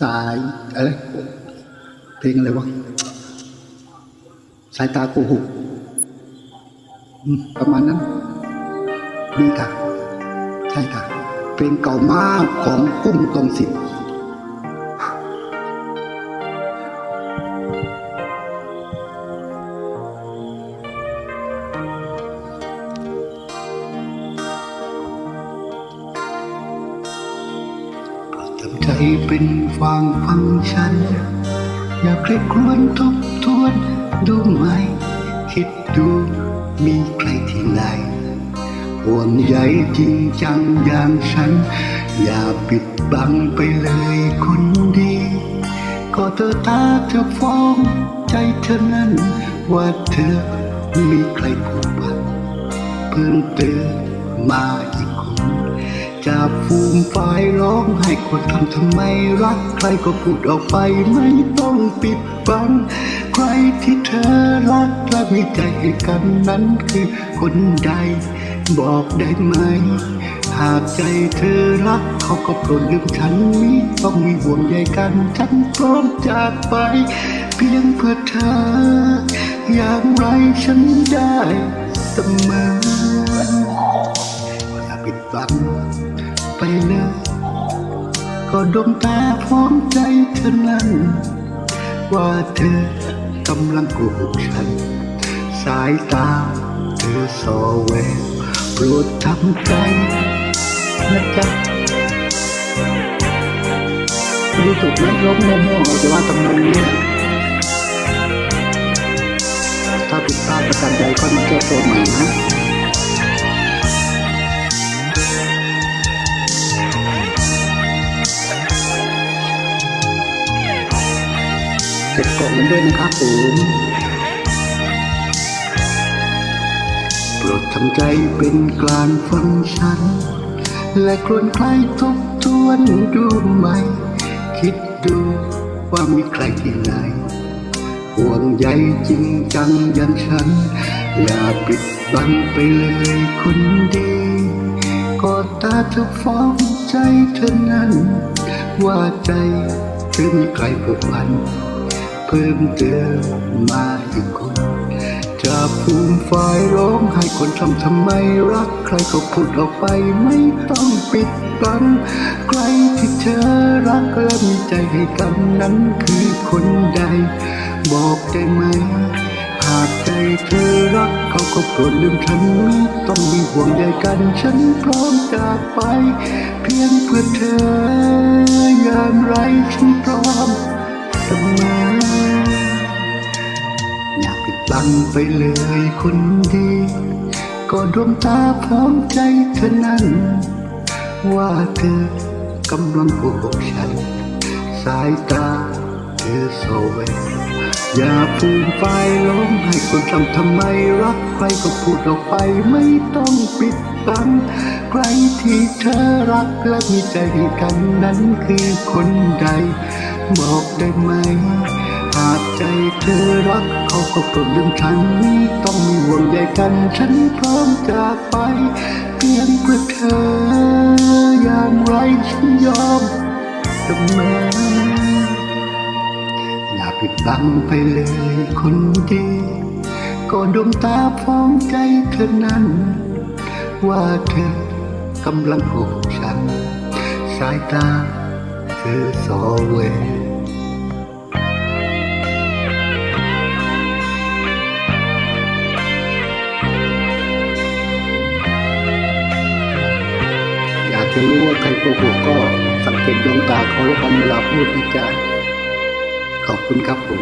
สายอะไรเพลงอะไรวะสายตาโกหกประมาณนั้นนี่ค่ะ ใช่ค่ะเพลงเก่ามากของกุ้งตรงสิทธิ์ ทำใจเป็นฟังฟังฉัน อย่ากใครครวนทบทวนดูไหม คิดดูมีใครที่ไหนห่วงใยจริงจังอย่างฉัน อย่าปิดบังไปเลยคนดี ก็เธอตาเธอฟ้องใจเธอนั้น ว่าเธอมีใครผูกพันเพิ่มเติมมาอีก จากฟูมฝ่ายร้องให้คนทำทำไมรักใครก็พูดออกไปไม่ต้องปิดบัง ใครที่เธอรักและมีใจให้กันนั้นคือคนใด บอกได้ไหม หากใจเธอรักเขาก็โปรดลืมฉันนี้ต้องมีห่วงใยกันฉันพร้อมจากไป เพียงเพื่อเธอ อย่างไรฉันได้เสมอ ปิดบังไปเลย ก็ดวงตาพร้อมใจเธอนั้น ว่าเธอกำลังโกหกฉัน สายตาเธอสอแววโปรดทำใจนะจ๊ะรู้ถูกไหมร้องโง่ๆแต่ว่าตำนานเนี้ยถ้าผิดพลาดประการใดก็มาแก้ตัวใหม่นะ เก็บกล่องมันด้วยนะครับผมโปรดทำใจเป็นกลางฟังฉัน และครวนใครทบทวนดูไหม คิดดูว่ามีใครที่ไหนห่วงใยจริงจังอย่างฉัน อย่าปิดบังไปเลยคนดีก็ตาเธอฟ้องใจเธอนั้น ว่าใจเธอมีใครผูกพัน เพิ่มเติมมาอีกคนจะภูมิฝ่ายร้องให้คนทำทำไมรัก ใครก็พูดออกไปไม่ต้องปิดบัง ใครที่เธอรักและมีใจให้กันนั้นคือคนใด บอกได้ไหม หากใจเธอรักเขาก็โปรดลืมฉันไม่ต้องมีห่วงใยกันฉันพร้อมจากไป เพียงเพื่อเธออย่างไรฉันพร้อม อย่าปิดบังไปเลยคนดี ก็ดวงตาพร้อมใจเธอนั้น ว่าเธอกำลังโกหกฉัน สายตาเธอโซเวอย่าพูดไฟร้องให้คนทำทำไมรักใครก็พูดออกไปไม่ต้องปิดบังใครที่เธอรักและมีใจกันนั้นคือคนใด บอกได้ไหมากใจเธอรักเขาก็โปรดลืมฉันไม่ต้องมีห่วงใยกัน ฉันพร้อมจากไป เพียงเพื่อเธออย่างไรฉันยอมเสมออย่าปิดบังไปเลยคนดีก็ดวงตาฟ้องใจเธอนั้น ว่าเธอกำลังโกหกฉัน สายตาเธอสอเว จะรู้ว่าใครโกหกก็สังเกตดวงตาเขาแล้วกันเวลาพูดนะจ๊ะขอบคุณครับผม